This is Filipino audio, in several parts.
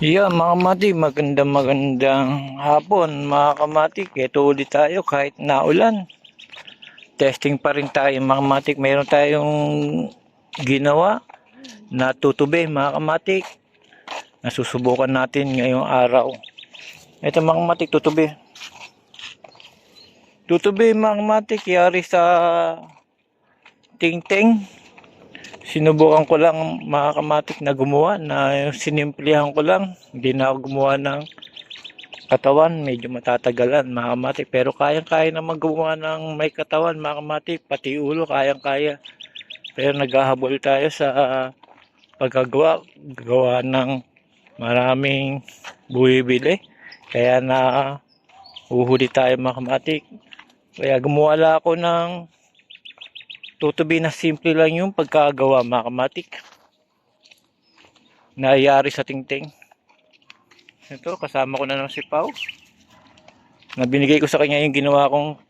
Yeah, mga kamati, magandang magandang hapon mga kamati. Ito ulit tayo kahit naulan. Testing pa rin tayo mga kamati. Mayroon tayong ginawa na tutubi mga kamati. Nasusubukan natin ngayong araw. Ito mga kamati, tutubi. Tutubi mga kamati, yari sa ting-ting. Sinubukan ko lang mga kamatik na gumawa na sinimplihan ko lang. Hindi na gumawa ng katawan. Medyo matatagalan mga kamatik. Pero kayang-kaya naman gumawa ng may katawan mga kamatik. Pati ulo kayang-kaya. Pero naghahabol tayo sa pagkagawa. Gawa ng maraming buwibili. Kaya na uhuli tayo mga kamatik. Kaya gumawa ako ng tutubi na simple lang yung pagkagawa mga kamatik. Nayari sa tingting. Ito, kasama ko na ng si Pau. Na binigay ko sa kanya yung ginawa kong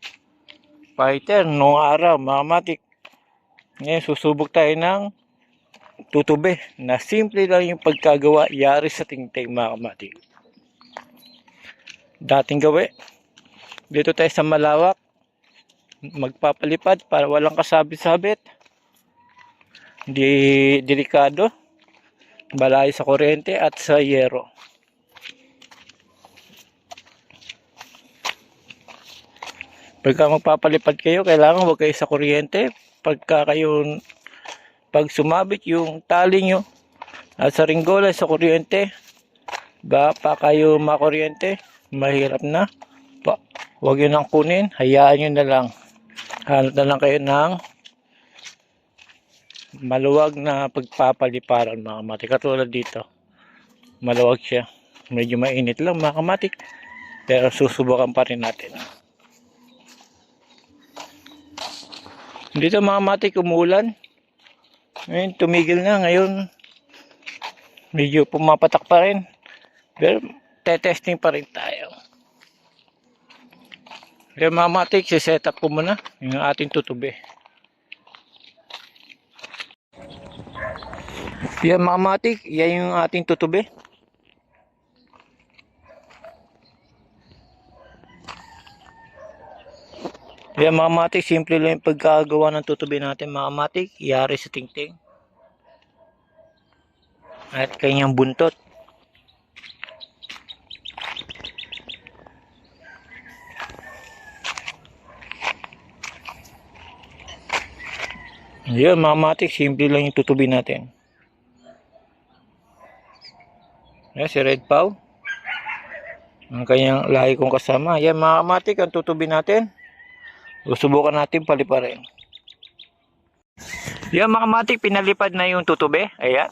fighter noong araw, mga. Ngayon, susubok tayo ng tutubi na simple lang yung pagkagawa, yari sa tingting mga. Dating gawi. Dito tayo sa malawak magpapalipad para walang kasabit-sabit. Hindi delikado. Balayo sa kuryente at sa yero. Pagka magpapalipad kayo, kailangan huwag kayo sa kuryente. Pagka kayo pag sumabit yung tali nyo at sa ringgola sa kuryente, ba pa kayo makuryente, mahirap na. Pa, huwag yun ang kunin, hayaan nyo na lang hanap na lang kayo ng maluwag na pagpapaliparan mga kamati. Katulad dito. Maluwag siya. Medyo mainit lang mga kamati. Pero susubukan pa rin natin. Dito mga kamati umulan. Ngayon tumigil na. Ngayon medyo pumapatak pa rin. Pero tetesting pa rin tayo. Kaya mga matik, set up ko muna yung ating tutubi. Yan mga matik, yan yung ating tutubi. Yan mga matik, simple lang yung pagkagawa ng tutubi natin mga matik. Yari sa tingting. At kanyang buntot. Yun, mga matik, simple lang yung tutubi natin. Yan, si Red Pau. Ang kanyang lahi kong kasama. Yan, mga matik, ang tutubi natin. Susubukan natin paliparin. Yan, mga matik, pinalipad na yung tutubi. Ayan.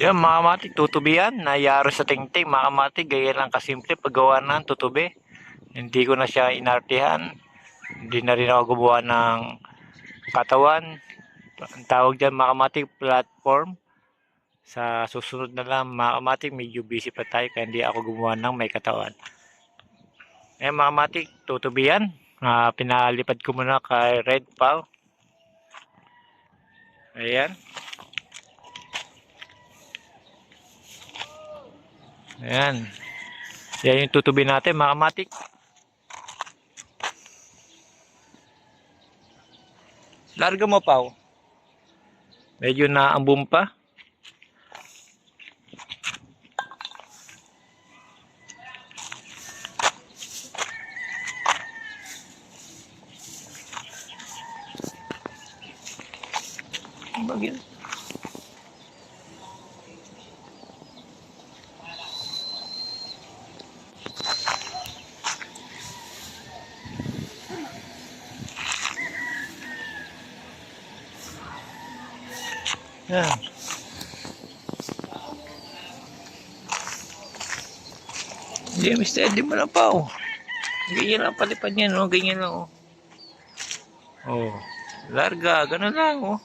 Yan mga matik, tutubi yan. Nayaro sa tingting. Mga matik, gaya lang kasimple paggawa ng tutubi. Hindi ko na siya inartihan. Hindi na rin ako gumawa ng katawan. Ang tawag dyan mga matik, platform. Sa susunod na lang mga matik, medyo busy pa tayo kaya hindi ako gumawa ng may katawan. Eh mga matik, tutubi yan. Ah, pinalipad ko muna kay Red Pal. Ayan. Ayan. Yan yung tutubi natin, mga kamatik. Larga mo, Pao. Medyo naambum pa. Bagyan. Yan. Hindi, Mr. Eddie mo na pa, oh. Ganyan lang palipad niya, no? Ganyan lang, oh. Oh. Larga, ganun lang, oh.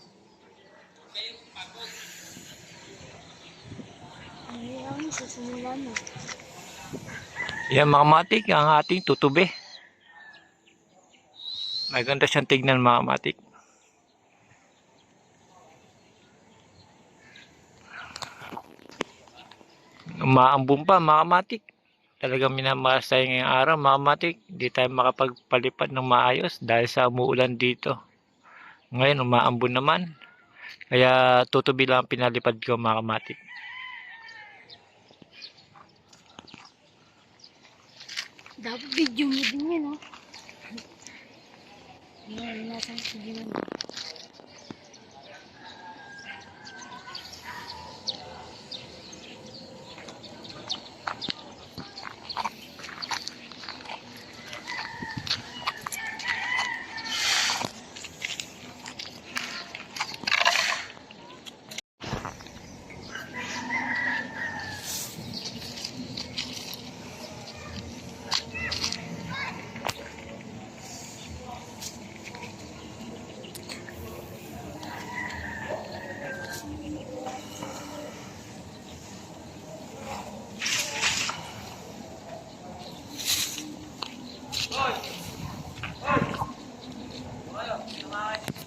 Yan mga matik, ang ating tutubi. Maganda siyang tignan mga kamatik. Umaambon pa mga kamatik. Talagang minamahal tayo ngayong araw mga kamatik. Hindi tayo makapagpalipad ng maayos dahil sa umuulan dito. Ngayon umaambon naman. Kaya tutubi lang ang pinalipad ko mga kamatik. Dapat video mo din yan, oh. Ngayon, nasa video mo.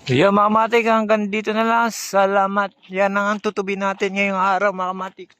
Yo mga kamatik hanggang dito na lang. Salamat. Yan ang tutubi natin ngayong araw mga kamatik.